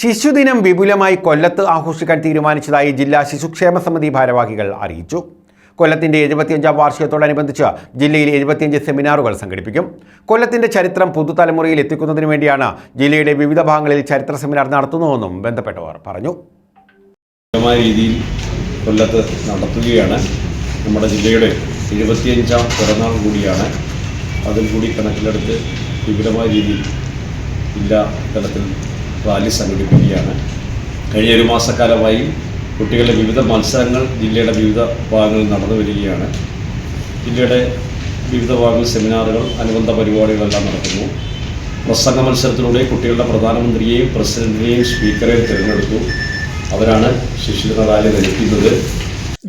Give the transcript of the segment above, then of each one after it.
ശിശുദിനം വിപുലമായി കൊല്ലത്ത് ആഘോഷിക്കാൻ തീരുമാനിച്ചതായി ജില്ലാ ശിശുക്ഷേമ സമിതി ഭാരവാഹികൾ അറിയിച്ചു. കൊല്ലത്തിന്റെ എഴുപത്തിയഞ്ചാം വാർഷികത്തോടനുബന്ധിച്ച് ജില്ലയിൽ എഴുപത്തിയഞ്ച് സെമിനാറുകൾ സംഘടിപ്പിക്കും. കൊല്ലത്തിന്റെ ചരിത്രം പുതുതലമുറയിൽ എത്തിക്കുന്നതിന് വേണ്ടിയാണ് ജില്ലയുടെ വിവിധ ഭാഗങ്ങളിൽ ചരിത്ര സെമിനാർ നടത്തുന്നതെന്നും ബന്ധപ്പെട്ടവർ പറഞ്ഞു. രീതിയിൽ കൊല്ലത്ത് നടത്തുകയാണ്. നമ്മുടെ ജില്ലയുടെ എഴുപത്തിയഞ്ചാം പിറന്നാൾ കൂടിയാണ്. അതിൽ കൂടി കണക്കിലെടുത്ത് വിപുലമായ രീതിയിൽ ജില്ലാ തലത്തിൽ റാലി സംഘടിപ്പിക്കുകയാണ് കഴിഞ്ഞ ഒരു മാസക്കാലമായി കുട്ടികളുടെ വിവിധ മത്സരങ്ങൾ ജില്ലയുടെ വിവിധ ഭാഗങ്ങളിൽ നടന്നു വരികയാണ്. ജില്ലയുടെ വിവിധ ഭാഗങ്ങളിൽ സെമിനാറുകൾ അനുബന്ധ പരിപാടികളെല്ലാം നടക്കുന്നു. പ്രസംഗ മത്സരത്തിലൂടെ കുട്ടികളുടെ പ്രധാനമന്ത്രിയെയും പ്രസിഡന്റിനെയും സ്പീക്കറെയും തിരഞ്ഞെടുത്തു. അവരാണ് ശിശുദിന റാലി നയിക്കുന്നത്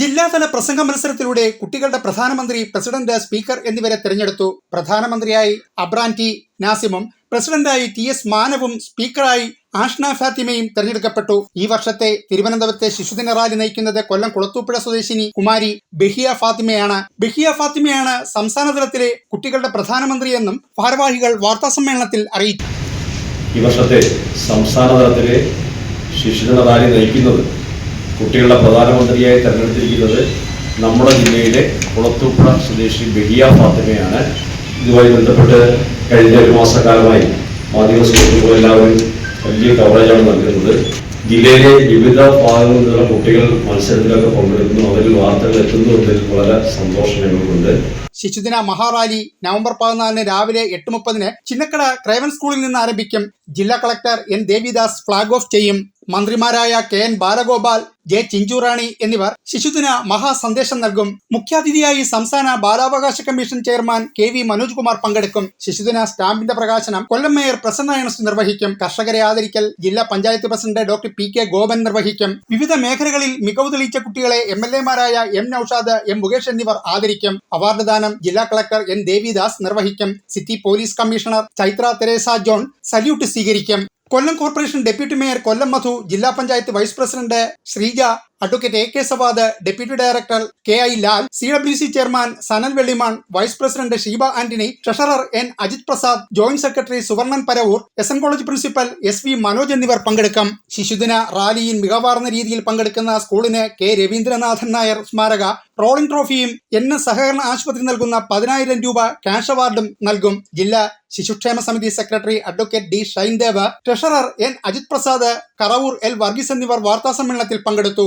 ജില്ലാതല പ്രസംഗ മത്സരത്തിലൂടെ കുട്ടികളുടെ പ്രധാനമന്ത്രി പ്രസിഡന്റ് സ്പീക്കർ എന്നിവരെ തിരഞ്ഞെടുത്തു. പ്രധാനമന്ത്രിയായി അബ്രാൻ ടി നാസിമും പ്രസിഡന്റായി ടി എസ് മാനവും സ്പീക്കറായി ആഷ്ന ഫാത്തിമയും തെരഞ്ഞെടുക്കപ്പെട്ടു. ഈ വർഷത്തെ തിരുവനന്തപുരത്തെ ശിശുദിന റാലി നയിക്കുന്നത് കൊല്ലം കുളത്തൂപ്പുഴ സ്വദേശിനി കുമാരി ബഹിയ ഫാത്തിമയാണ്. ബഹിയ ഫാത്തിമയാണ് സംസ്ഥാനതലത്തിലെ കുട്ടികളുടെ പ്രധാനമന്ത്രിയെന്നും ഭാരവാഹികൾ വാർത്താസമ്മേളനത്തിൽ അറിയിച്ചു. ഈ വർഷത്തെ സംസ്ഥാന തലത്തിലെ ശിശുദിന റാലി നയിക്കുന്നത് കുട്ടികളുടെ പ്രധാനമന്ത്രിയായി തെരഞ്ഞെടുത്തിരിക്കുന്നത് നമ്മുടെ ജില്ലയിലെ കുളത്തൂപ്പുഴ സ്വദേശി ബഹിയ ഫാത്തിമയാണ്. ഇതുമായി ബന്ധപ്പെട്ട് കഴിഞ്ഞ ഒരു മാസക്കാലമായി മാധ്യമ സുഹൃത്തുക്കൾ എല്ലാവരും വലിയ കവറേജാണ് നൽകുന്നത് ജില്ലയിലെ വിവിധ ഭാഗങ്ങളിൽ നിന്നുള്ള കുട്ടികൾ മത്സരത്തിലൊക്കെ പങ്കെടുക്കുന്നു. അവരിൽ വാർത്തകൾ എത്തുന്നുണ്ട്. വളരെ സന്തോഷം ഞങ്ങൾക്കുണ്ട്. ശിശുദിന മഹാറാലി നവംബർ പതിനാലിന് രാവിലെ എട്ട് മുപ്പതിന് ചിന്നക്കട ക്രൈവൻ സ്കൂളിൽ നിന്ന് ആരംഭിക്കും ജില്ലാ collector N Devidas flag off ചെയ്യും. മന്ത്രിമാരായ K N Balagopal J Chinchurani എന്നിവർ ശിശുദിന മഹാസന്ദേശം നൽകും. മുഖ്യാതിഥിയായി സംസ്ഥാന ബാലാവകാശ commission chairman K V Manoj Kumar പങ്കെടുക്കും. ശിശുദിന സ്റ്റാമ്പിന്റെ പ്രകാശനം കൊല്ലം മേയർ പ്രസന്നായണ നിർവഹിക്കും. കർഷകരെ ആദരിക്കൽ ജില്ലാ panchayat president doctor P K Gopan നിർവഹിക്കും. വിവിധ മേഖലകളിൽ മികവ് തെളിയിച്ച കുട്ടികളെ എം എൽ എമാരായ എം നൌഷാദ് എം മുകേഷ് എന്നിവർ ആദരിക്കും. അവാർഡ് ദാനം ജില്ലാ കളക്ടർ എൻ ദേവിദാസ് നിർവഹിക്കും. City police commissioner Chaitra Teresa John salute സ്വീകരിക്കും. Kollam corporation deputy mayor Kollam Madhu ജില്ലാ panchayat vice president Sreeja advocate A K Savad deputy director K I Lal C W C chairman Sanal Vellimon vice president Sheeba Antony treasurer N Ajith Prasad joint secretary Suvarnan Paravur S N college principal S V Manoj എന്നിവർ പങ്കെടുക്കും. ശിശുദിന റാലിയിൽ മികവാർന്ന രീതിയിൽ പങ്കെടുക്കുന്ന സ്കൂളിന് K Ravindranathan Nair സ്മാരക rolling ട്രോഫിയും N സഹകരണ ആശുപത്രി നൽകുന്ന പതിനായിരം രൂപ ക്യാഷ് അവാർഡും നൽകും. ജില്ലാ ശിശുക്ഷേമ സമിതി secretary advocate D Shaindev treasurer N Ajith Prasad Karavoor L Varghese എന്നിവർ വാർത്താ സമ്മേളനത്തിൽ പങ്കെടുത്തു.